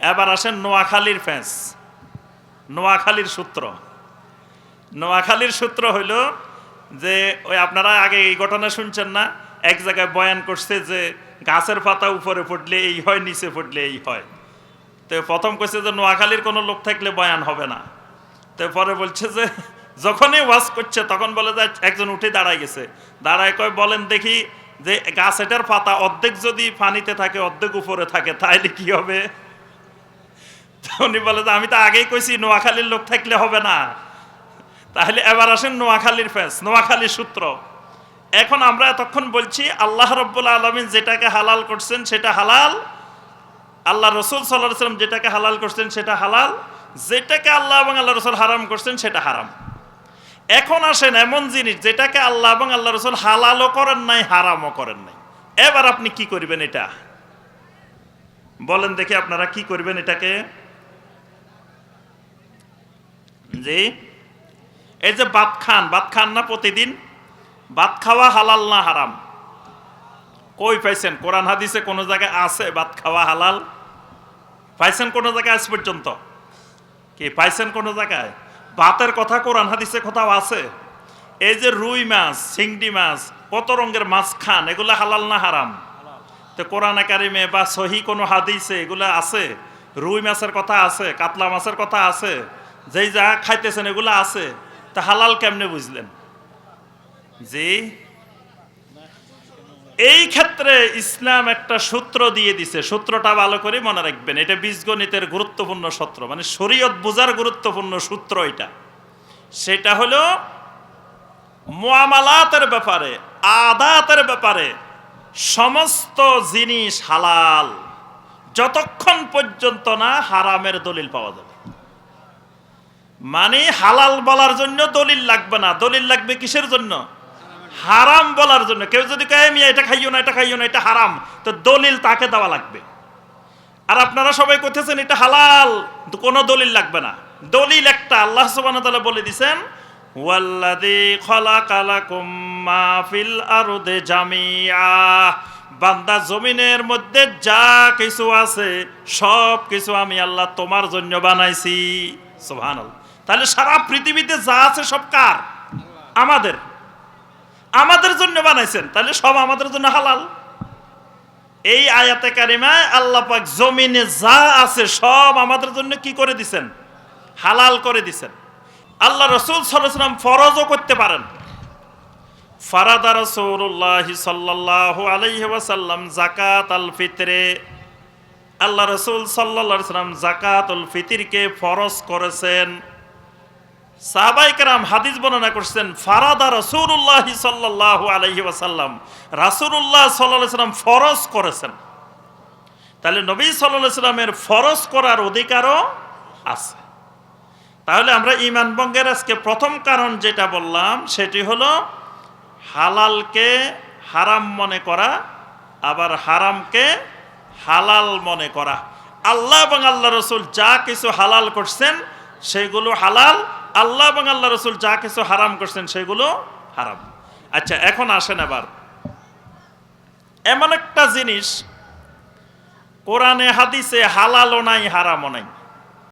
এবার আসেন নোয়াখালীর ফ্যাঁস নোয়াখালীর সূত্র। নোয়াখালীর সূত্র হইল যে, ওই আপনারা আগে এই ঘটনা শুনছেন না, এক জায়গায় বয়ান করছে যে, গাছের পাতা উপরে ফুটলে এই হয়, নিচে ফুটলে এই হয়। তো প্রথম কইছে যে, নোয়াখালীর কোনো লোক থাকলে বয়ান হবে না। তো পরে বলছে যে, যখনই ওয়াজ করছে, তখন বলে যে, একজন উঠে দাঁড়ায় গেছে। দাঁড়ায় কয়, বলেন দেখি যে গাছ এটার পাতা অর্ধেক যদি পানিতে থাকে, অর্ধেক উপরে থাকে, তাইলে কি হবে? উনি বলে যে, আমি তো আগেই কইছি, নোয়াখালীর লোক থাকলে হবে না। তাহলে এবার আসেন নোয়াখালীর ফেস নোয়াখালীর সূত্র। এখন আমরা এতক্ষণ বলছি, আল্লাহ রব্বুল আলমিন যেটাকে হালাল করছেন সেটা হালাল। আল্লাহ রসুল সাল্লাহ সাল্লাম যেটাকে হালাল করছেন সেটা হালাল। যেটাকে আল্লাহ এবং আল্লাহ রসুল হারাম করছেন সেটা হারাম। এখন আসেন এমন জিনিস, যেটাকে আল্লাহ এবং আল্লাহ রসুল হালালও করেন নাই, হারামও করেন নাই। এবার আপনি কি করবেন এটা? বলেন দেখি আপনারা কি করবেন এটাকে? জি এই যে ভাত খান ভাত খান না প্রতিদিন? ভাত খাওয়া হালাল না হারাম? কই পাইছেন? কোরআন হাদিসে কোনো জায়গায় আছে ভাত খাওয়া হালাল? পাইছেন কোনো জায়গায় আজ পর্যন্ত? কি পাইছেন কোনো জায়গায়? ভাতের কথা কোরআন হাদিসে কোথাও আছে? এই যে রুই মাছ, চিংড়ি মাছ, কত রঙের মাছ খান, এগুলো হালাল না হারাম? তো কোরআন একাডেমে বা সহি কোনো হাদিসে এগুলো আছে? রুই মাছের কথা আছে, কাতলা মাছের কথা আছে? যেই যা খাইতেছেন, এগুলো আছে, তা হালাল কেমনে বুঝলেন? জি? এই ক্ষেত্রে ইসলাম একটা সূত্র দিয়ে দিছে। সূত্রটা ভালো করে মনে রাখবেন, এটা বীজগণিতের গুরুত্বপূর্ণ সূত্র। মানে শরীয়ত বোঝার গুরুত্বপূর্ণ সূত্র এটা। সেটা হলো মুআমালাতের ব্যাপারে, আদাতের ব্যাপারে সমস্ত জিনিস হালাল। যতক্ষণ পর্যন্ত না হারামের দলিল পাওয়া যাবে। মানে হালাল বলার জন্য দলিল লাগবে না। দলিল লাগবে কিসের জন্য? হারাম বলার জন্য। কেউ যদি কয় মিয়া, এটা খাইও না, এটা খাইও না, এটা হারাম। তো দলিল তাকে দেওয়া লাগবে। আর আপনারা সবাই করতেছেন এটা হালাল। কোনো দলিল লাগবে না। দলিল একটা, আল্লাহ তাআলা বলে আরদি জামিআ। বান্দা জমিনের মধ্যে যা কিছু আছে সব কিছু আমি আল্লাহ তোমার জন্য বানাইছি। সুবহানাল্লাহ। তাহলে সারা পৃথিবীতে যা আছে সব কার? আমাদের। আমাদের জন্য বানাইছেন, তাহলে সব আমাদের জন্য হালাল। এই আয়াতে কারিমায় আল্লাহ পাক জমিনে যা আছে সব আমাদের জন্য কি করে দিছেন? হালাল করে দিছেন। আল্লাহ রসুল সাল্লাম ফরজও করতে পারেন। ফারাদা রসুল্লাহ সাল্লাহ আলাইহি ওয়াসাল্লাম জাকাত আল ফিতরে। আল্লাহ রসুল সাল্লাহ সাল্লাম জাকাতুল ফিতিরকে ফরজ করেছেন। সাহাবাই কারাম হাদিস বর্ণনা করছেন, ফারাদা রসুল্লাহ সাল্লাহ আলহি ওয়াসাল্লাম রাসুল্লাহ সাল্লাহ ফরজ করেছেন। তাহলে নবী সাল্লাহ সাল্লামের ফরজ করার অধিকারও আছে। তাহলে আমরা ইমান বঙ্গের আজকে প্রথম কারণ যেটা বললাম, সেটি হলো হালালকে হারাম মনে করা, আবার হারামকে হালাল মনে করা। আল্লাহ এবং আল্লাহ রসুল যা কিছু হালাল করছেন, সেগুলো হালাল আল্লাহ এবং আল্লাহ রসুল যা কিছু হারাম করছেন সেগুলো হারাম। আচ্ছা এখন আসেন আবার এমন একটা জিনিস, কোরআনে, হাদিসে হালালও নাই, হারামও নাই।